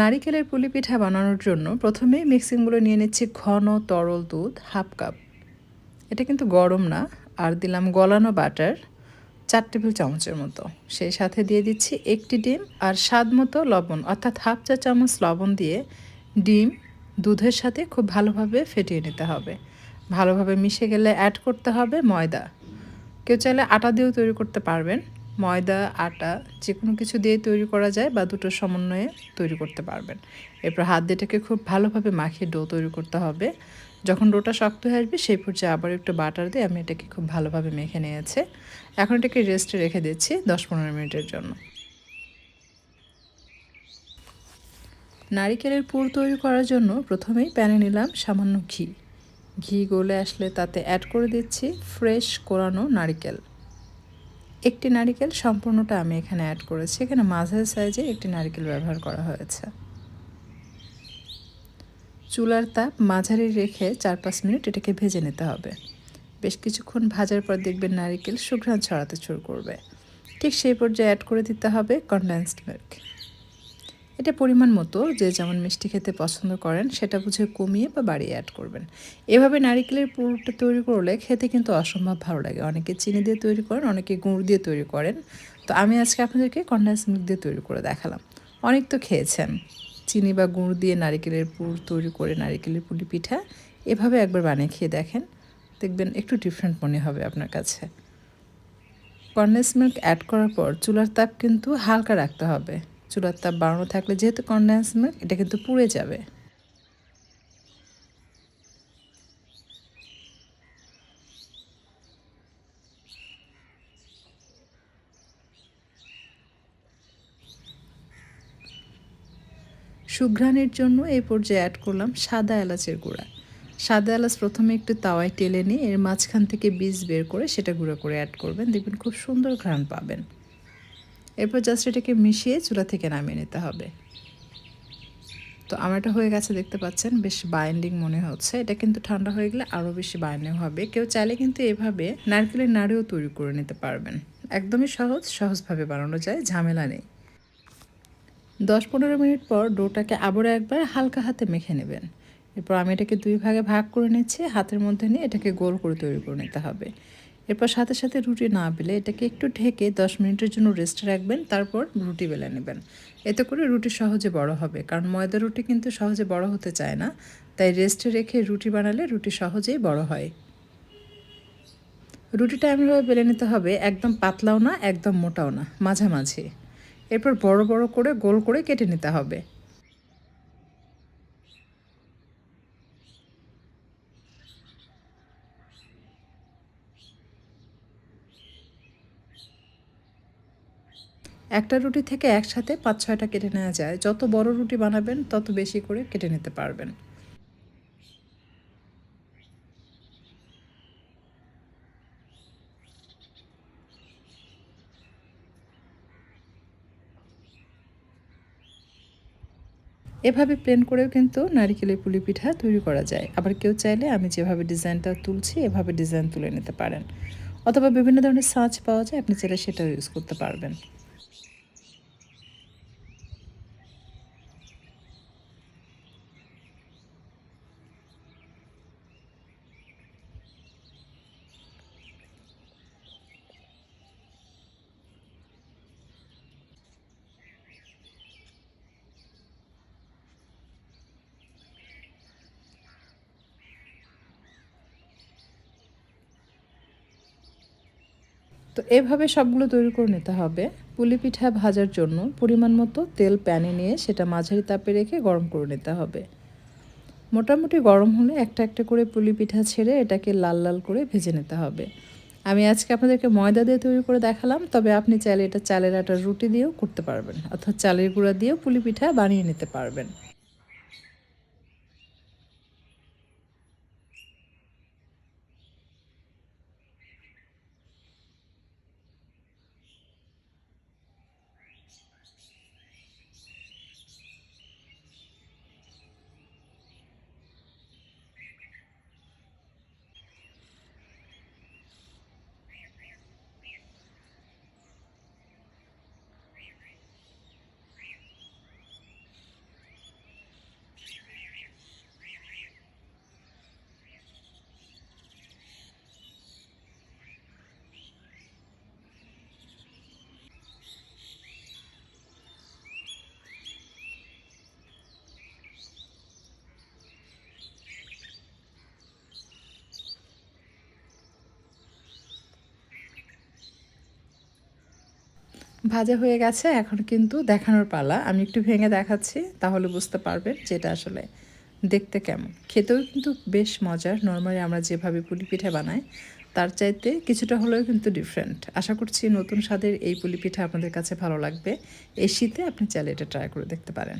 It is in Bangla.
নারিকেলের পুলি পিঠা বানানোর জন্য প্রথমেই মিক্সিংগুলো নিয়ে নিচ্ছি ঘন তরল দুধ, হাফ কাপ। এটা কিন্তু গরম না, আর দিলাম গলানো বাটার চার টেবিল চামচের মতো। সেই সাথে দিয়ে দিচ্ছি একটি ডিম আর স্বাদ মতো লবণ, অর্থাৎ হাফ চা চামচ লবণ দিয়ে ডিম দুধের সাথে খুব ভালোভাবে ফেটিয়ে নিতে হবে। ভালোভাবে মিশে গেলে অ্যাড করতে হবে ময়দা। কেউ চাইলে আটা দিয়েও তৈরি করতে পারবেন। ময়দা, আটা যে কোনো কিছু দিয়ে তৈরি করা যায় বা দুটোর সমন্বয়ে তৈরি করতে পারবেন। এরপর হাত দিয়ে এটাকে খুব ভালোভাবে মাখিয়ে ডো তৈরি করতে হবে। যখন ডোটা শক্ত হয়ে আসবে, সেই পর্যায়ে আবার একটু বাটার দিয়ে আমি এটাকে খুব ভালোভাবে মেখে নিয়েছি। এখন এটাকে রেস্টে রেখে দিচ্ছি দশ পনেরো মিনিটের জন্য। নারিকেলের পুর তৈরি করার জন্য প্রথমেই প্যানে নিলাম সামান্য ঘি। ঘি গলে আসলে তাতে অ্যাড করে দিচ্ছি ফ্রেশ কোরানো নারিকেল। একটি নারিকেল সম্পূর্ণটা আমি এখানে অ্যাড করেছি। এখানে মাঝের সাইজে একটি নারিকেল ব্যবহার করা হয়েছে। চুলার তাপ মাঝারি রেখে চার পাঁচ মিনিট এটাকে ভেজে নিতে হবে। বেশ কিছুক্ষণ ভাজার পর দেখবেন নারিকেল সুঘ্রাণ ছড়াতে শুরু করবে। ঠিক সেই পর্যায়ে অ্যাড করে দিতে হবে কনডেন্সড মিল্ক এটা পরিমাণ মতো যে যেমন মিষ্টি খেতে পছন্দ করেন, সেটা বুঝে কমিয়ে বা বাড়িয়ে অ্যাড করবেন। এভাবে নারিকেলের পুরোটা তৈরি করলে খেতে কিন্তু অসম্ভব ভালো লাগে। অনেকে চিনি দিয়ে তৈরি করেন, অনেকে গুড় দিয়ে তৈরি করেন। তো আমি আজকে আপনাদেরকে কন্ডেন্স মিল্ক দিয়ে তৈরি করে দেখালাম। অনেক তো খেয়েছেন। চিনি বা গুড় দিয়ে নারিকেলের পুর তৈরি করে নারিকেলের পুলি পিঠা, এভাবে একবার বানিয়ে খেয়ে দেখেন। দেখবেন একটু ডিফারেন্ট মনে হবে আপনার কাছে। কন্ডেন্স মিল্ক অ্যাড করার পর চুলার তাপ কিন্তু হালকা রাখতে হবে। চুলার তাপ বাড়ানো থাকলে যেহেতু কন্ডেন্স মিল্ক এটা কিন্তু পুড়ে যাবে। সুঘ্রাণের জন্য এই পর্যায়ে অ্যাড করলাম সাদা এলাচের গুঁড়া। সাদা এলাচ প্রথমে একটু তাওয়ায় টেলে নিয়ে এর মাঝখান থেকে বীজ বের করে সেটা গুঁড়ো করে অ্যাড করবেন। দেখবেন খুব সুন্দর ঘ্রাণ পাবেন। এরপর জাস্ট এটাকে মিশিয়ে চুলা থেকে নামিয়ে নিতে হবে। তো আমার এটা হয়ে গেছে দেখতে পাচ্ছেন, বেশ বাইন্ডিং মনে হচ্ছে। এটা কিন্তু ঠান্ডা হয়ে গেলে আরও বেশি বাইন্ডিং হবে। কেউ চাইলে কিন্তু এভাবে নারকেলের নাড়িও তৈরি করে নিতে পারবেন। একদমই সহজ, সহজভাবে বানানো যায়, ঝামেলা নেই। দশ পনেরো মিনিট পর ডোটাকে আবারও একবার হালকা হাতে মেখে নেবেন। এরপর আমি এটাকে দুই ভাগে ভাগ করে নিচ্ছি। হাতের মধ্যে নিয়ে এটাকে গোল করে তৈরি করে নিতে হবে। এরপর সাথে সাথে রুটি না বেলে এটাকে একটু ঢেকে দশ মিনিটের জন্য রেস্টে রাখবেন, তারপর রুটি বেলে নেবেন। এতে করে রুটি সহজে বড় হবে, কারণ ময়দা রুটি কিন্তু সহজে বড় হতে চায় না, তাই রেস্টে রেখে রুটি বানালে রুটি সহজেই বড় হয়। রুটিটা এমনভাবে বেলে নিতে হবে, একদম পাতলাও না, একদম মোটাও না, মাঝামাঝি। এরপর বড় বড় করে গোল করে কেটে নিতে হবে। একটা রুটি থেকে একসাথে পাঁচ ছয়টা কেটে নেওয়া যায়। যত বড় রুটি বানাবেন, তত বেশি করে কেটে নিতে পারবেন। এভাবে প্লেন করেও কিন্তু নারিকেলের পুলি পিঠা তৈরি করা যায়। আবার কেউ চাইলে আমি যেভাবে ডিজাইনটা তুলছি, এভাবে ডিজাইন তুলে নিতে পারেন। অথবা বিভিন্ন ধরনের সাঁচ পাওয়া যায়, আপনি চাইলে সেটাও ইউজ করতে পারবেন। তো এভাবে সবগুলো তৈরি করে নিতে হবে। পুলি পিঠা ভাজার জন্য পরিমাণ মতো তেল প্যানে নিয়ে সেটা মাঝারি তাপে রেখে গরম করে নিতে হবে। মোটামুটি গরম হলে একটা একটা করে পুলি পিঠা ছেড়ে এটাকে লাল লাল করে ভেজে নিতে হবে। আমি আজকে আপনাদেরকে ময়দা দিয়ে তৈরি করে দেখালাম, তবে আপনি চাইলে এটা চালের আটার রুটি দিয়েও করতে পারবেন, অর্থাৎ চালের গুঁড়া দিয়েও পুলি পিঠা বানিয়ে নিতে পারবেন। ভাজা হয়ে গেছে, এখন কিন্তু দেখানোর পালা। আমি একটু ভেঙে দেখাচ্ছি, তাহলে বুঝতে পারবেন যেটা আসলে দেখতে কেমন। খেতেও কিন্তু বেশ মজার। নর্মালি আমরা যেভাবে পুলি পিঠা বানাই, তার চাইতে কিছুটা হলেও কিন্তু ডিফারেন্ট আশা করছি নতুন স্বাদের এই পুলি পিঠা আপনাদের কাছে ভালো লাগবে। এই শীতে আপনি চাইলে এটা ট্রাই করে দেখতে পারেন।